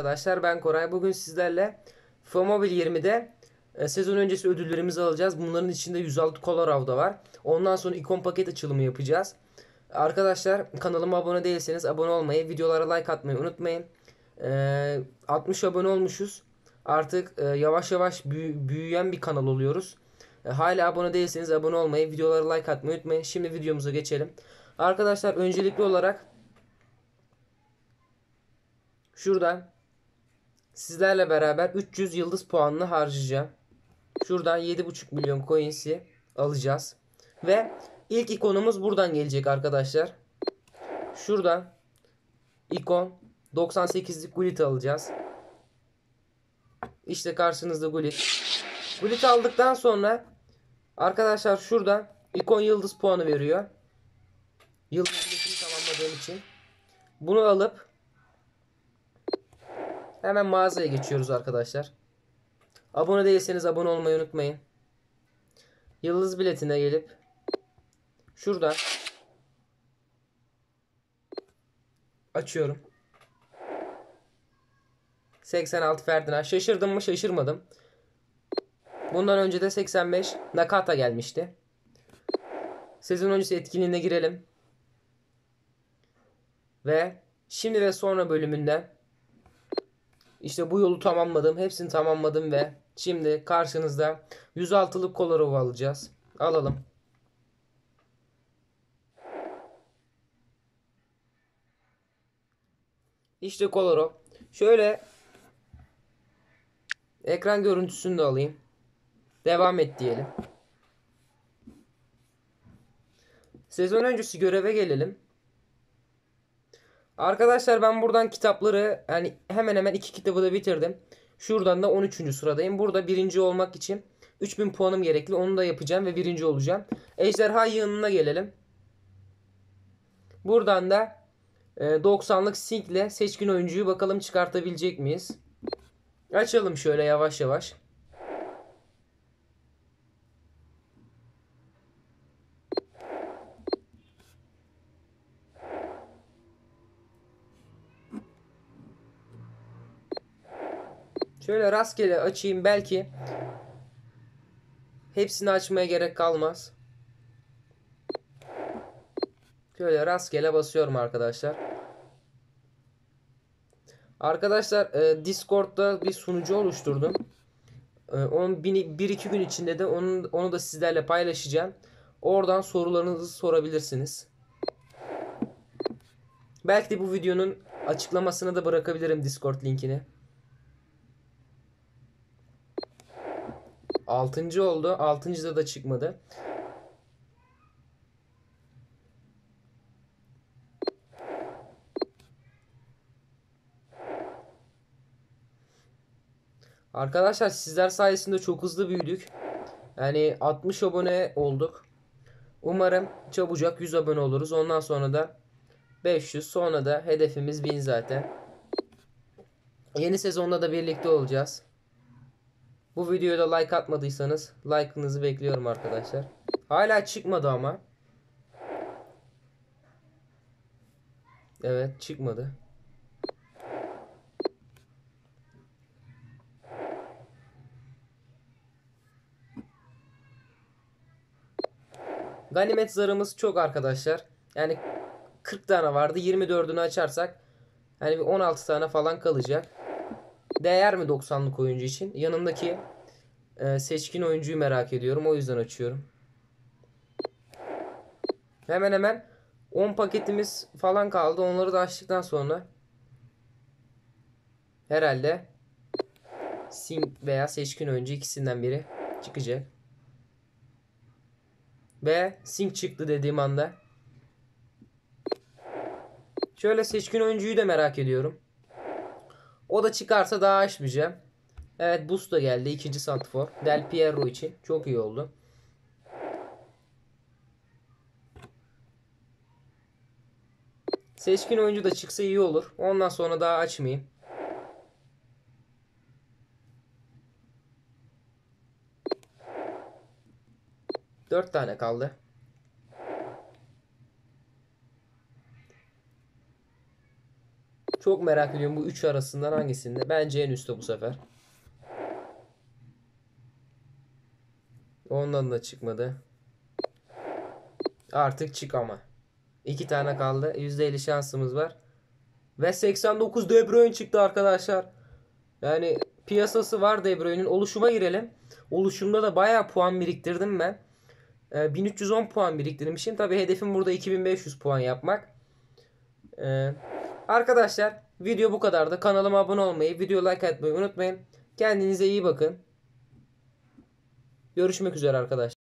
Arkadaşlar ben Koray. Bugün sizlerle FOMOBIL 20'de e, sezon öncesi ödüllerimizi alacağız. Bunların içinde 106 Colorado da var. Ondan sonra ikon paket açılımı yapacağız. Arkadaşlar kanalıma abone değilseniz abone olmayı, videolara like atmayı unutmayın. E, 60 abone olmuşuz. Artık e, yavaş yavaş büyü- büyüyen bir kanal oluyoruz. E, hala abone değilseniz abone olmayı, videolara like atmayı unutmayın. Şimdi videomuza geçelim. Arkadaşlar öncelikli olarak şuradan sizlerle beraber 300 yıldız puanını harcayacağım. Şuradan 7,5 milyon coins'i alacağız. Ve ilk ikonumuz buradan gelecek arkadaşlar. Şuradan ikon 98'lik Gullit alacağız. İşte karşınızda Gullit. Gullit aldıktan sonra arkadaşlar şuradan ikon yıldız puanı veriyor. Yıldız tamamladığım için. Bunu alıp hemen mağazaya geçiyoruz arkadaşlar. Abone değilseniz abone olmayı unutmayın. Yıldız biletine gelip şuradan açıyorum. 86 Ferdinand. Şaşırdım mı şaşırmadım. Bundan önce de 85 Nakata gelmişti. Sezon öncesi etkinliğine girelim. Ve şimdi ve sonra bölümünde işte bu yolu tamamladım. Hepsini tamamladım ve şimdi karşınızda 106'lık Kolarov alacağız. Alalım. İşte Kolarov. Şöyle ekran görüntüsünü de alayım. Devam et diyelim. Sezon öncesi göreve gelelim. Arkadaşlar ben buradan kitapları hani hemen hemen iki kitabı da bitirdim. Şuradan da 13. sıradayım. Burada birinci olmak için 3000 puanım gerekli. Onu da yapacağım ve birinci olacağım. Ejderha yığınına gelelim. Buradan da e, 90'lık Sync ile seçkin oyuncuyu bakalım çıkartabilecek miyiz? Açalım şöyle yavaş yavaş. Şöyle rastgele açayım belki hepsini açmaya gerek kalmaz. Şöyle rastgele basıyorum arkadaşlar. Arkadaşlar e, Discord'da bir sunucu oluşturdum. E, onun bir, bir iki gün içinde de onu, onu da sizlerle paylaşacağım. Oradan sorularınızı sorabilirsiniz. Belki de bu videonun açıklamasına da bırakabilirim Discord linkini. Altıncı oldu. Altıncıda da çıkmadı. Arkadaşlar sizler sayesinde çok hızlı büyüdük. Yani 60 abone olduk. Umarım çabucak 100 abone oluruz. Ondan sonra da 500 sonra da hedefimiz 1000 zaten. Yeni sezonda da birlikte olacağız. Bu videoya da like atmadıysanız like'ınızı bekliyorum arkadaşlar. Hala çıkmadı ama. Evet çıkmadı. Ganimet zarımız çok arkadaşlar. Yani 40 tane vardı. 24'ünü açarsak bir 16 tane falan kalacak. Değer mi 90'lık oyuncu için? Yanındaki e, seçkin oyuncuyu merak ediyorum. O yüzden açıyorum. Hemen hemen 10 paketimiz falan kaldı. Onları da açtıktan sonra herhalde Sim veya seçkin oyuncu ikisinden biri çıkacak. Ve Sync çıktı dediğim anda. Şöyle seçkin oyuncuyu da merak ediyorum. O da çıkarsa daha açmayacağım. Evet Boost da geldi. ikinci santifor. Del Piero için. Çok iyi oldu. Seçkin oyuncu da çıksa iyi olur. Ondan sonra daha açmayayım. Dört tane kaldı. Çok merak ediyorum bu üç arasından hangisinde. Bence en üstte bu sefer. Ondan da çıkmadı. Artık çık ama. İki tane kaldı. %50 şansımız var. Ve 89 De Bruyne çıktı arkadaşlar. Yani piyasası var De Bruyne'in. Oluşuma girelim. Oluşumda da bayağı puan biriktirdim ben. Ee, 1310 puan biriktirmişim. Tabi hedefim burada 2500 puan yapmak. Ee, arkadaşlar video bu kadardı. Kanalıma abone olmayı, video like atmayı unutmayın. Kendinize iyi bakın. Görüşmek üzere arkadaşlar.